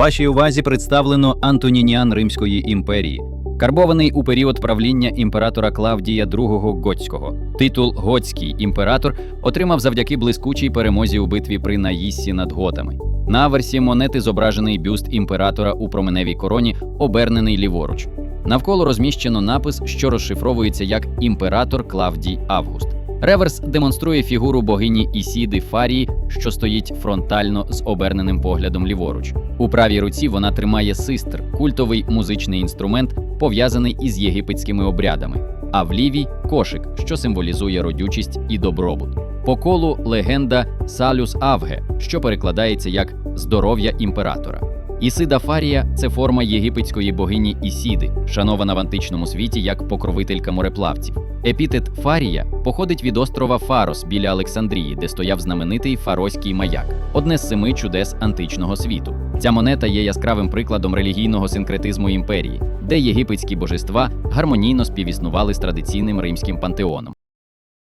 Вашій увазі представлено Антонініан Римської імперії, карбований у період правління імператора Клавдія II Готського. Титул Готський імператор отримав завдяки блискучій перемозі у битві при Наїссі над готами. На аверсі монети зображений бюст імператора у променевій короні, обернений ліворуч. Навколо розміщено напис, що розшифровується як імператор Клавдій Август. Реверс демонструє фігуру богині Ісіди Фарії, що стоїть фронтально з оберненим поглядом ліворуч. У правій руці вона тримає систр, культовий музичний інструмент, пов'язаний із єгипетськими обрядами, а в лівій кошик, що символізує родючість і добробут. По колу легенда Салюс Авге, що перекладається як здоров'я імператора. Ісида Фарія це форма єгипетської богині Ісіди, шанована в античному світі як покровителька мореплавців. Епітет Фарія походить від острова Фарос біля Олександрії, де стояв знаменитий фароський маяк, одне з семи чудес античного світу. Ця монета є яскравим прикладом релігійного синкретизму імперії, де єгипетські божества гармонійно співіснували з традиційним римським пантеоном.